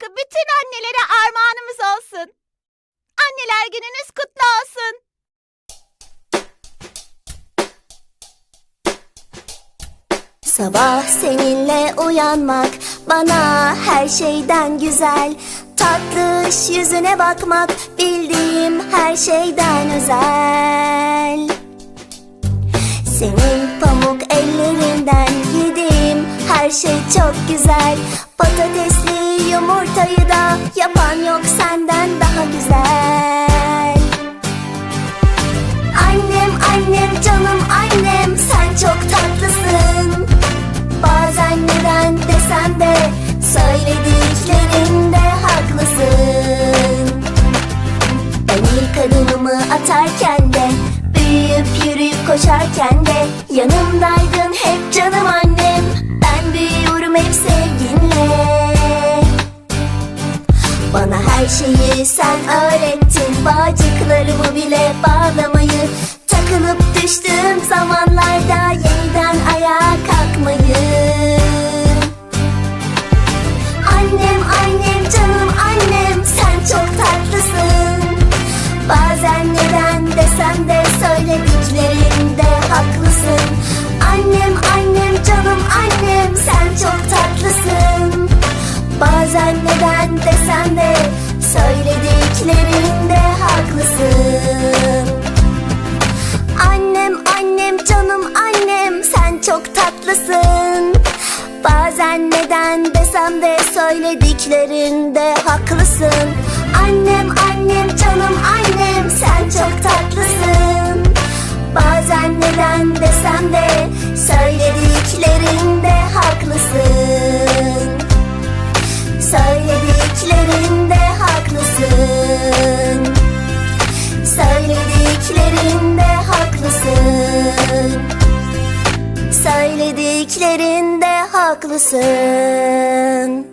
şarkı bütün annelere armağanımız olsun. Anneler gününüz kutlu olsun. Sabah seninle uyanmak bana her şeyden güzel Tatlış yüzüne bakmak bildiğim her şeyden özel Senin pamuk ellerinden yediğim her şey çok güzel Patatesli yumurtayı da yapan yok senden daha güzel. Annem annem canım annem sen çok tatlısın. Bazen neden desem de söylediklerinde haklısın. Ben ilk adımımı atarken de büyüyüp yürüyüp koşarken de yanımdaydın hep canım annem şeyi sen öğrettin Bağcıklarımı bile bağlamayı. Takılıp düştüğüm zamanlarda Yeniden ayağa kalkmayı. Annem annem canım annem Sen çok tatlısın. Bazen neden desem de Söylediklerinde haklısın. Annem annem canım annem Sen çok tatlısın çok tatlısın. Bazen neden desem de söylediklerinde haklısın. Annem annem canım annem haklısın